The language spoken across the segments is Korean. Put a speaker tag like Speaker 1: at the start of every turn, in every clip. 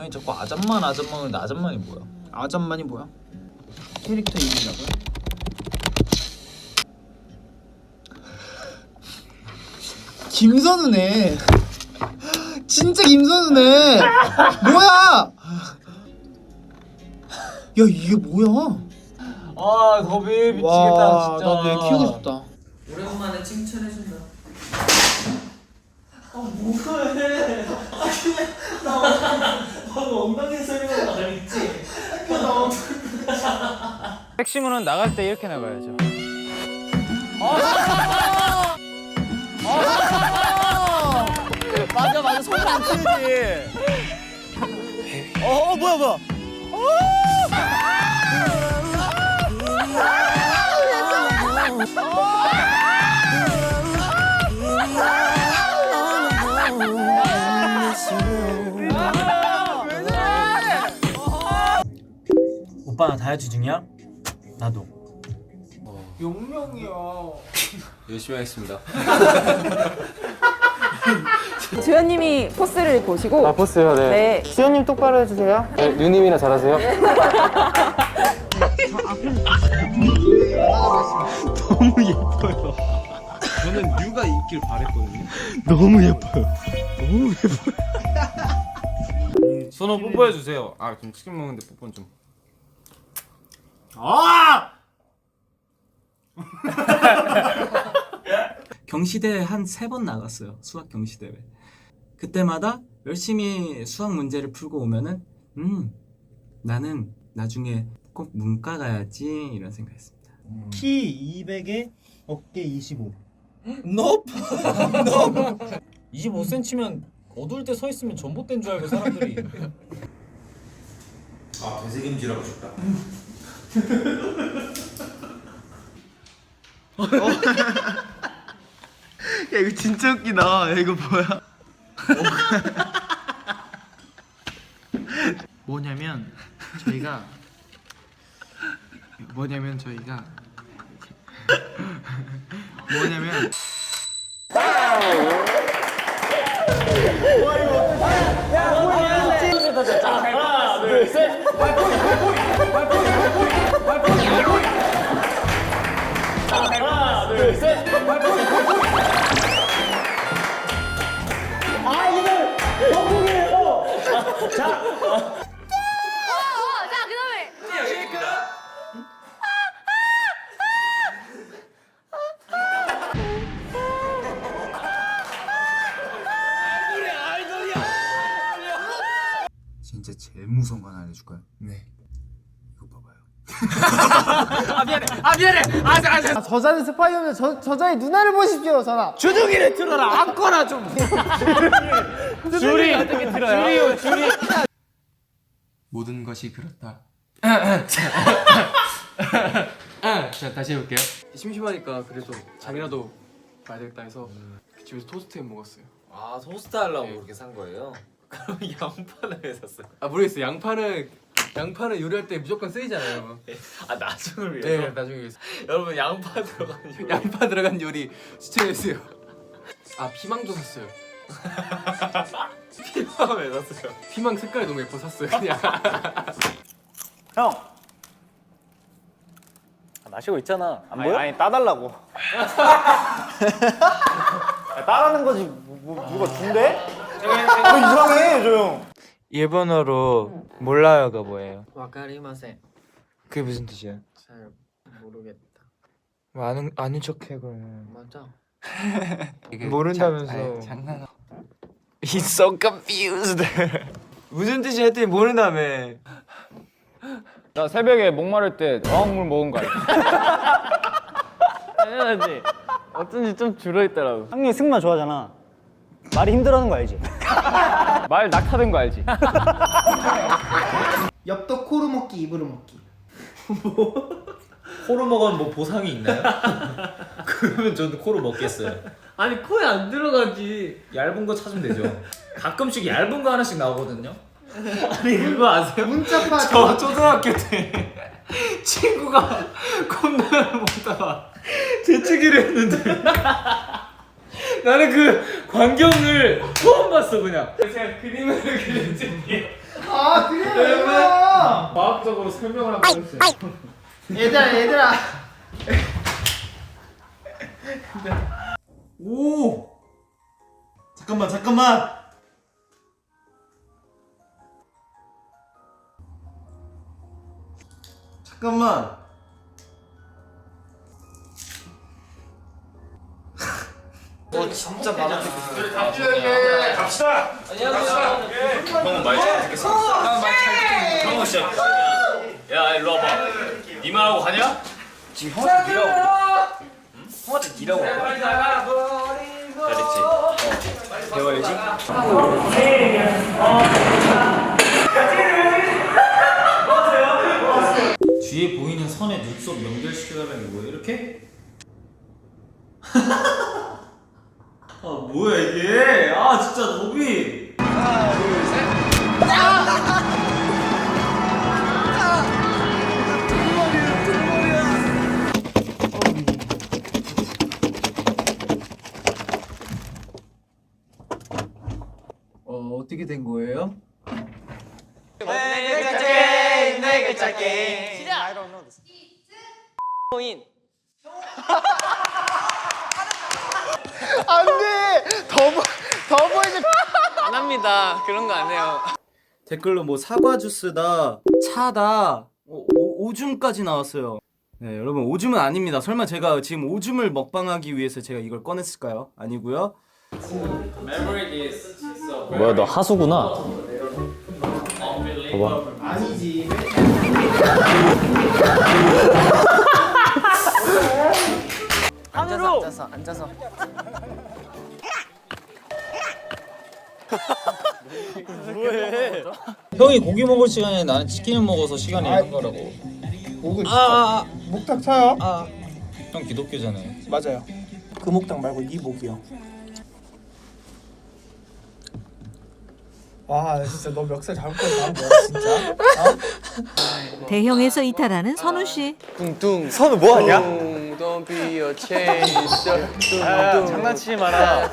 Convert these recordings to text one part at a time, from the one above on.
Speaker 1: 아니 자꾸 아잠만 아잠만인데 아잠만이 뭐야?
Speaker 2: 아잠만이 뭐야? 캐릭터 이름이라고요? 김선우네. 진짜 김선우네. 뭐야? 야 이게 뭐야?
Speaker 1: 아 겁이 미치겠다
Speaker 2: 와,
Speaker 1: 진짜.
Speaker 2: 나도 얘 키우고 싶다.
Speaker 1: 오랜만에 칭찬해준다.
Speaker 3: 핵심으로는 나갈 때 이렇게 나가야죠. 맞아 맞아 손을 안 치지. 어, 어 뭐야 뭐야.
Speaker 4: 오빠 다이어트 중이야? 나도.
Speaker 1: 열심히 하겠습니다.
Speaker 5: 주연님이 포스를 보시고
Speaker 6: 아 포스요 네.
Speaker 5: 네.
Speaker 6: 수현님 똑바로 해주세요. 네, 누님이나 잘하세요.
Speaker 3: 손호 뽀뽀해 주세요. 아 지금 치킨 먹는데 뽀뽀는 좀.
Speaker 4: 경시대회 한 세 번 나갔어요. 수학 경시대회. 그때마다 열심히 수학 문제를 풀고 오면은 음 나는 나중에 꼭 문과 가야지 이런 생각했습니다.
Speaker 7: 키 200에 어깨 25.
Speaker 1: 25cm면 어두울 때 서 있으면 전봇된 줄 알고 사람들이.
Speaker 8: 아 되새김질하고 싶다.
Speaker 2: 야 이거 진짜 웃기다. 야, 이거 뭐야? 뭐냐면 저희가 뭐냐면 저희가 뭐냐면
Speaker 9: 자,
Speaker 2: 진짜 제일 무서운 거 하나 알려줄까요? 네. 이거 봐봐요.
Speaker 7: 아, 저자는 스파이면 저 저자의 누나를 보십시오, 전하.
Speaker 2: 주둥이를 틀어라. 안거나 좀.
Speaker 7: 줄이 어떻게 들어요? 줄이요, 줄이.
Speaker 6: 모든 것이 그렇다. 자 다시 해볼게요.
Speaker 3: 심심하니까 그래도 장이라도 봐야 되겠다 해서 집에서 토스트 해 먹었어요.
Speaker 1: 아 토스트 하려고 그렇게 산 거예요? 그럼 양파는 왜 샀어요?
Speaker 3: 아 모르겠어요. 양파는 양파는 요리할 때 무조건 쓰이잖아요.
Speaker 1: 아 나중을
Speaker 3: 네,
Speaker 1: 위해서.
Speaker 3: 나중에
Speaker 1: 여러분 양파 들어가는 요리.
Speaker 3: 양파 들어간 요리 추천했어요. 아 피망도 샀어요.
Speaker 1: 피망 왜 샀어요?
Speaker 3: 피망 색깔이 너무 예뻐 샀어요. 그냥.
Speaker 7: 형.
Speaker 4: 마시고 있잖아. 안
Speaker 7: 아니, 아니 따달라고. 야, 따라는 거지. 뭐, 뭐, 누가 준대? 너 이상해, 저 형.
Speaker 6: 일본어로 몰라요가 뭐예요?
Speaker 1: 와카리마센.
Speaker 6: 그게 무슨 뜻이야?
Speaker 1: 잘 모르겠다.
Speaker 6: 뭐 아는 아는 척해 그러면.
Speaker 1: 맞아.
Speaker 6: 모른다면서. 장난. He's so confused. 무슨 뜻이 했더니 모른다며.
Speaker 3: 나 새벽에 목마를 때 어항물 먹은 거 알지? 당연하지. 어쩐지 좀 줄어 있더라고.
Speaker 7: 형님 승마 좋아하잖아. 말이 힘들어하는 거 알지?
Speaker 3: 말 낙타된 거 알지?
Speaker 7: 엽떡 코로 먹기, 입으로 먹기.
Speaker 1: 코로 먹으면 뭐 보상이 있나요? 그러면 저는 코로 먹겠어요.
Speaker 3: 아니 코에 안 들어가지.
Speaker 1: 얇은 거 찾으면 되죠. 가끔씩 얇은 거 하나씩 나오거든요. 아니 그거 아세요?
Speaker 7: 문자파
Speaker 1: 저 초등학교 때 친구가 컵라면 먹다가 재채기를 했는데 나는 그 광경을 처음 봤어 그냥. 제가 그림을 그렸더니 과학적으로 설명을 한번 해주세요.
Speaker 7: 얘들아 얘들아.
Speaker 2: 오 잠깐만 잠깐만 잠깐만
Speaker 1: 형은 말잘 듣겠어. 형은 진짜. 야 일로 와봐. 니 말하고 가냐?
Speaker 6: 지금 형한테 니라고 응? 형한테 니라고 잘했지? 어 배워야지
Speaker 1: 뒤에 보이는 선에 눈썹 연결시켜달라는 게 뭐야? 이렇게? 아 뭐야 이게? 아 진짜 노비.
Speaker 7: 안
Speaker 3: 합니다. 그런 거 안 해요.
Speaker 4: 댓글로 뭐 사과 주스다, 차다, 오, 오, 오줌까지 나왔어요. 네, 여러분 오줌은 아닙니다. 설마 제가 지금 오줌을 먹방하기 위해서 제가 이걸 꺼냈을까요? 아니고요.
Speaker 1: 뭐야 너 하수구나.
Speaker 7: 아니지.
Speaker 3: 앉아서 앉아서 앉아서.
Speaker 1: 형이 고기 먹을 시간에 나는 치킨을 먹어서 시간이 있는 거라고.
Speaker 7: 목은
Speaker 1: 아,
Speaker 7: 목탁 쳐요.
Speaker 1: 아. 형 기독교잖아요.
Speaker 7: 맞아요. 그 목탁 말고 이 목이요. 와 진짜 너 멱살 잡을 거 나온 거야 진짜.
Speaker 8: 대형에서 이탈하는 선우 씨.
Speaker 3: 뚱뚱.
Speaker 6: 선우 뭐 하냐?
Speaker 3: Don't be a chaser. 뚱뚱. 장난치지 마라.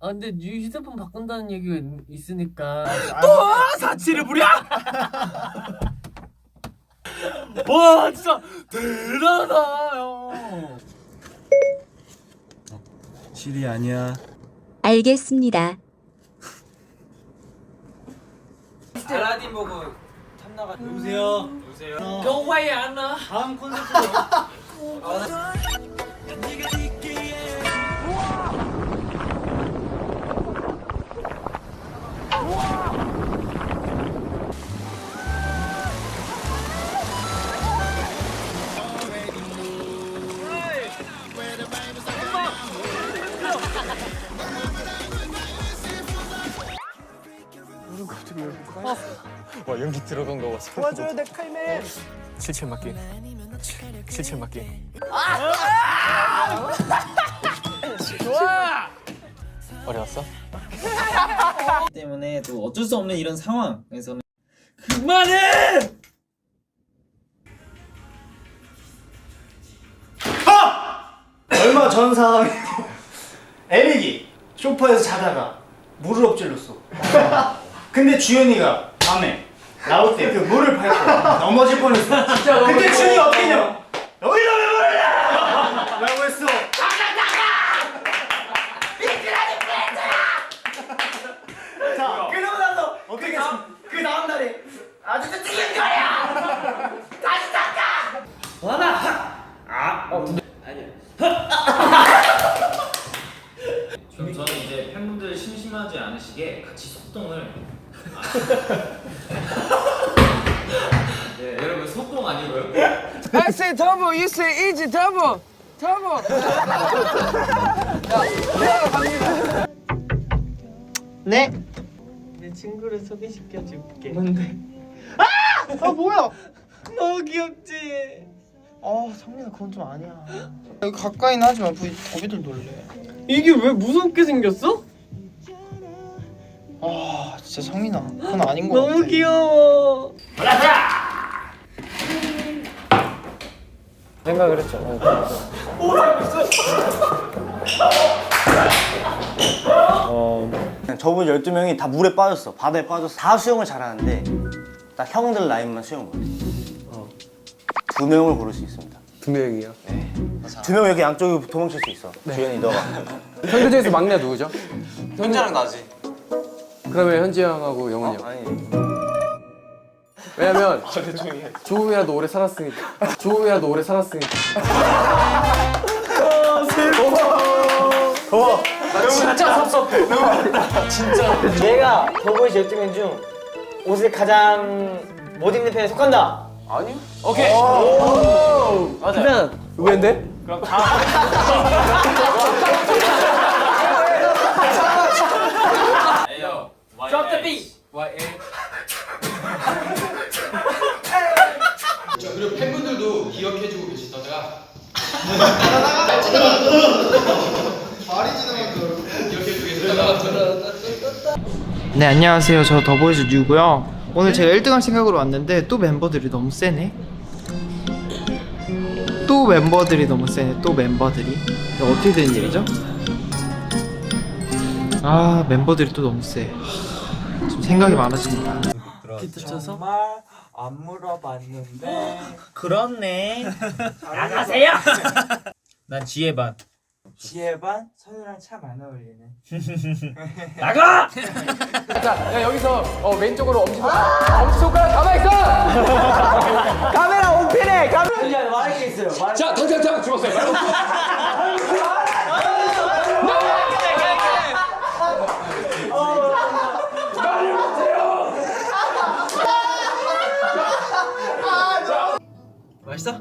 Speaker 10: 야아 근데 이 휴대폰 바꾼다는 얘기가 있- 있으니까
Speaker 3: 사치를 부려? 와 진짜 대단하다 형.
Speaker 4: 실이 아니야.
Speaker 8: 알겠습니다.
Speaker 3: 알라딘 보고 탐나가.
Speaker 4: 여보세요.
Speaker 10: 경화에 안 나.
Speaker 4: 다음 콘서트
Speaker 3: 와 연기 들어간 거 봐.
Speaker 7: 도와줘야 돼 칼맨.
Speaker 3: 칠칠 맞기. 칠칠 맞기. 좋아. 어려웠어?
Speaker 1: 때문에 또 어쩔 수 없는 이런 상황에서는
Speaker 7: 얼마 전 상황이 에릭이 소파에서 자다가 물을 엎질렀어. 근데 주현이가 밤에 나올 때 그 물을 밟고 넘어질 뻔했어. 진짜 근데 주현이 어떻게 했냐? 여기다 왜 물을 놔! 라고 했어. 자, 그러고 나서 어떻게 했어? 그 다음 날에 아주 찌개 거야! 다시 닦아!
Speaker 1: 좀 저는 이제 팬분들 심심하지 않으시게 같이 소통을 네, 여러분 소통 아니고요.
Speaker 3: I say double, you say easy double. double.
Speaker 7: 네?
Speaker 10: 내 친구를 소개시켜 줄게.
Speaker 7: 아 뭐야?
Speaker 10: 너무 귀엽지.
Speaker 7: 아 성민아 그건 좀 아니야. 여기 가까이는 하지 마. 부이 더비들 놀래.
Speaker 10: 이게 왜 무섭게 생겼어?
Speaker 3: 아 진짜 성민아 그건 아닌 거 같아
Speaker 11: 너무 귀여워.
Speaker 3: 생각을 했죠
Speaker 7: 저분 12명이 다 물에 빠졌어. 바다에 빠졌어. 다 수영을 잘하는데 딱 형들 라인만 수영 못해. 두 명을 고를 수 있습니다.
Speaker 3: 두 명이요
Speaker 7: 두 명 여기 양쪽으로 도망칠 수 있어. 주현이 너가.
Speaker 3: 형들 중에서 막내가 누구죠?
Speaker 12: 현재랑 나지.
Speaker 3: 그러면 현지 형하고 영훈이 형.
Speaker 7: 아니.
Speaker 3: 왜냐면 조금이라도 오래 살았으니까. 조금이라도 오래 살았으니까.
Speaker 11: 내가 더보이즈 12명 중 옷을 가장 못 입는 편에 속한다.
Speaker 3: 오케이. 맞아 의외인데?
Speaker 11: Drop the beat.
Speaker 3: 네 안녕하세요. 저 더보이즈 뉴고요. 오늘 제가 1등할 생각으로 왔는데 또 멤버들이 너무 세네. 또 멤버들이 너무 세네. 또 멤버들이. 어떻게 된 일이죠? 아 멤버들이 또 너무 세 지금 생각이 많아집니다
Speaker 11: 비트 쳐서.
Speaker 13: 정말 안 물어봤는데
Speaker 1: 그렇네. 나가세요. 난 지혜 반.
Speaker 13: 지혜 반 선우랑 참 안 어울리네.
Speaker 1: 나가.
Speaker 3: 야 여기서 어 왼쪽으로 엄지 손가락 엄지 손가락 가만히 있어 카메라 오픈해 카메라
Speaker 11: 말할 게 있어요. 말...
Speaker 3: 자 당장 자 죽었어요
Speaker 13: 맛있어?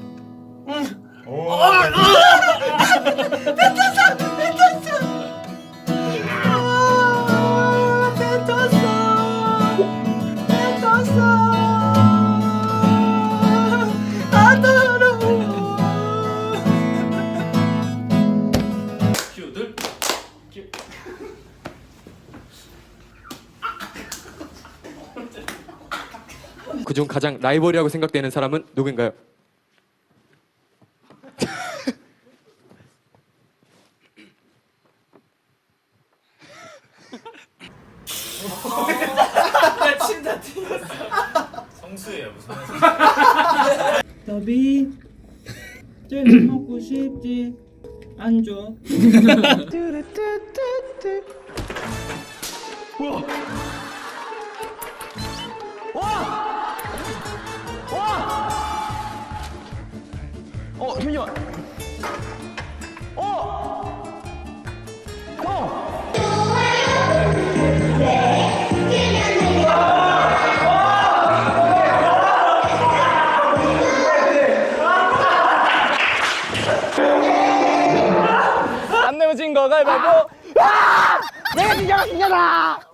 Speaker 1: 큐들.
Speaker 14: 그중 가장 라이벌이라고 생각되는 사람은 누구인가요
Speaker 1: 무슨.
Speaker 13: 더비 안 줘.
Speaker 3: 가위바위보 내가 진짜가 진짜다